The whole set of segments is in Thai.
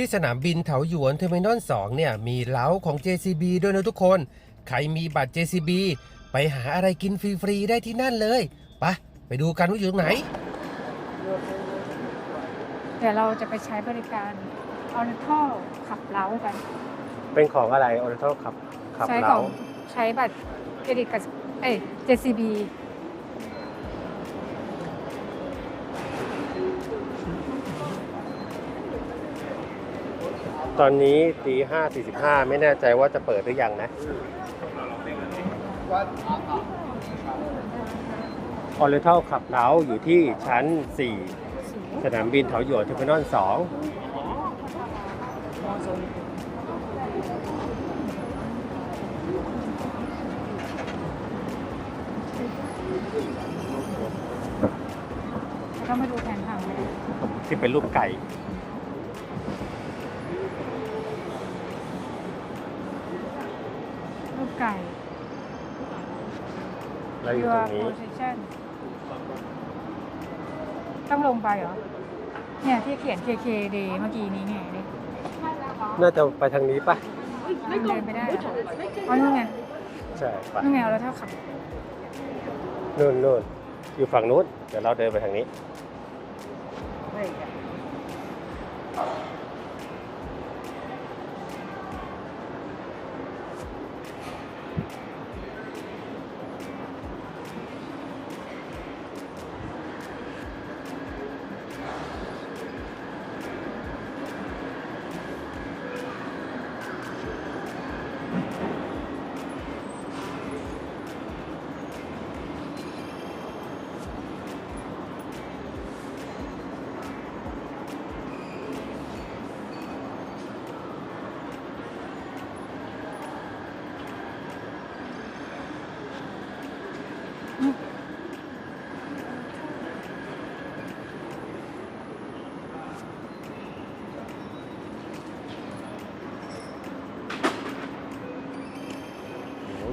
ที่สนามบินเถาหยวนเทอร์มินอล2เนี่ยมีเล้าของ JCB ด้วยนะทุกคน ใครมีบัตร JCB ไปหาอะไรกินฟรี ๆ ได้ที่นั่นเลยไปะไปดูกันว่าอยู่ตรงไหน เดี๋ยวเราจะไปใช้บริการออร์ทอขับเล้ากัน เป็นของอะไรออร์ทอขับขับใช้ขเล้าองใช้บัตรเครดิตกับเอ้ย JCB ตอนนี้ตีห้าสี่สิบห้าไม่แน่ใจว่าจะเปิดหรือยังนะออร์เทอขับเล้าอยู่ที่ชั้น 4 สนามบินเถาหยวนเทอร์มินอล2แล้วก็มาดูแผนผังเลยที่เป็นรูปไก่ รูป ไก่แล้วอยู่ต Your รงนี้ position ต้องลงไปเหรอ เนี่ยที่เขียน KKD เมื่อกี้นี้ไงดิน่าจะไปทางนี้ปะมันเดินไปได้เหรออ๋อนู่นไงใช่ปะนู่นไงเราเท่าขับนู่นนู่นอยู่ฝั่งนู้น เดี๋ยวเราเดินไปทางนี้โอ้โ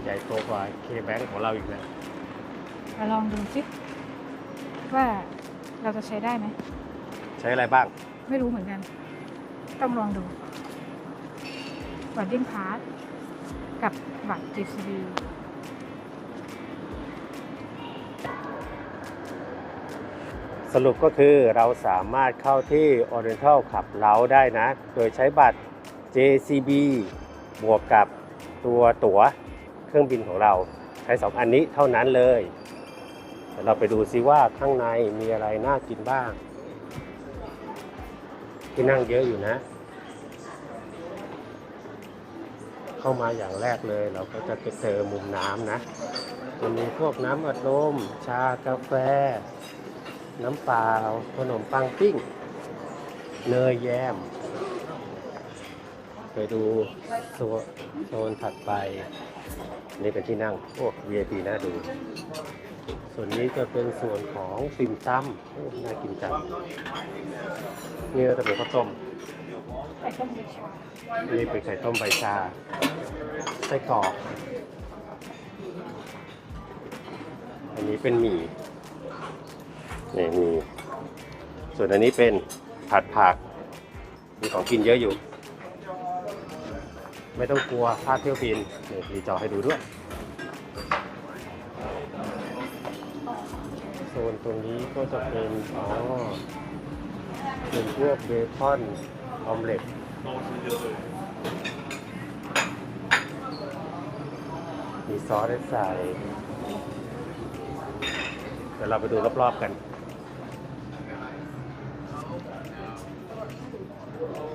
หใหญ่โตกว่าเคแบงของเราอีกนะมาลองดูสิว่าเราจะใช้ได้ไหม ใช้อะไรบ้าง ไม่รู้เหมือนกัน ต้องลองดูบัตรดิ้งพาสกับบัตร JCB สรุปก็คือเราสามารถเข้าที่ Oriental ขับเล้าได้นะ โดยใช้บัตร JCB บวกกับตัวตั๋ว เครื่องบินของเราใช้ 2 อันนี้เท่านั้นเลยเดี๋ยวเราไปดูซิว่าข้างในมีอะไรน่ากินบ้าง ที่นั่งเยอะอยู่นะ เข้ามาอย่างแรกเลย เราก็จะไปเจอมุมน้ำนะจะมีพวกน้ำอัดลม ชากาแฟ น้ำเปล่าขนมปังปิ้ง เนยแยม ไปดูโซนโซนถัดไป นี่เป็นที่นั่ง โอ้ VIP น่าดู ส่วนนี้จะเป็นส่วนของติ่มซำโอ้น่ากินจังนี่ก็จะเป็นข้าวต้มนี่เป็นไข่ต้มใบชาไส้กรอกอันนี้เป็นหมี่นี่มีส่วนอันนี้เป็นผัดผักมีของกินเยอะอยู่ ไม่ต้องกลัวพลาดเที่ยวบินนี่มีจอให้ดูด้วย โซนตรงนี้ก็จะเป็นอ๋อเป็นพวกเบคอนออมเล็ตมีซอสให้ใส่เดี๋ยวเราไปดูรอบๆกัน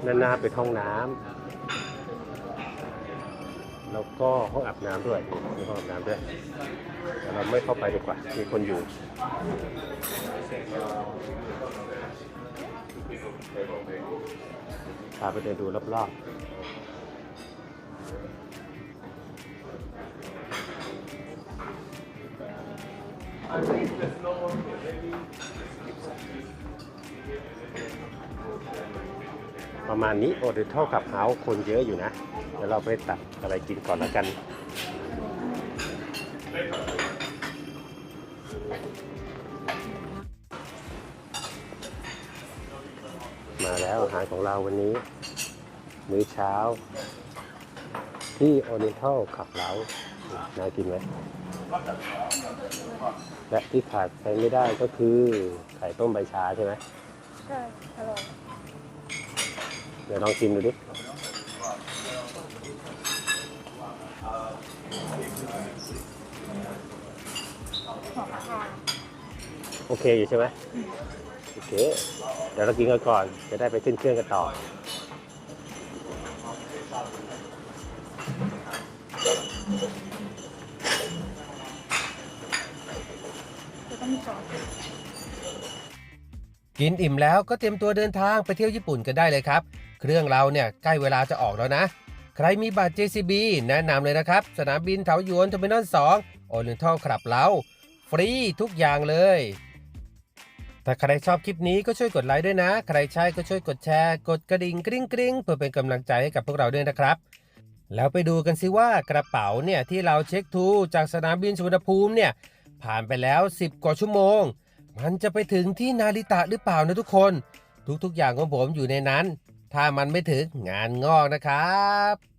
ด้านหน้าเป็นห้องน้ำ ก็ห้องอาบน้ำด้วยมีห้องอาบน้ำด้วยแต่เราไม่เข้าไปดีกว่า มีคนอยู่พาไปเดินดูรอบๆ ประมาณนี้โอเดเท่ากับเฮาส์คนเยอะอยู่นะ ดี๋ยวเราไปตักอะไรกินก่อนแล้วกันมาแล้วอาหารของเราวันนี้ มื้อเช้า ที่โอเ e นทัลขับเล้าน่ากินไหมและที่ขาดไปไม่ได้ก็คือไข่ต้มใบชาใช่ไหมใช่อร่อยเดี๋ยวลองชิมดูดิ หอมค่ะ โอเคอยู่ใช่ไหมโอเค เดี๋ยวเรากินกันก่อนจะได้ไปขึ้นเครื่องกันต่อจะต้องมีซอสกินอิ่มแล้วก็เตรียมตัวเดินทางไปเที่ยวญี่ปุ่นกันได้เลยครับ เครื่องเราเนี่ยใกล้เวลาจะออกแล้วนะ ใครมีบัตร JCB แนะนำเลยนะครับ สนามบินเถาหยวนเทอร์มินอล2โอเ e นทัลขับเล้าฟรีทุกอย่างเลย ถ้าใครชอบคลิปนี้ก็ช่วยกดไลค์ด้วยนะ ใครใช่ก็ช่วยกดแชร์ กดกระดิ่งกริ๊งกริ๊งเพื่อเป็นกำลังใจให้กับพวกเราด้วยนะครับ แล้วไปดูกันสิว่ากระเป๋าเนี่ยที่เราเช็คทูจากสนามบินสุวรรณภูมิเนี่ยผ่านไปแล้ว 10 กว่าชั่วโมง มันจะไปถึงที่นาริตะหรือเปล่านะทุกคน ทุกๆอย่างของผมอยู่ในนั้น ถ้ามันไม่ถึงงานงอกนะครับ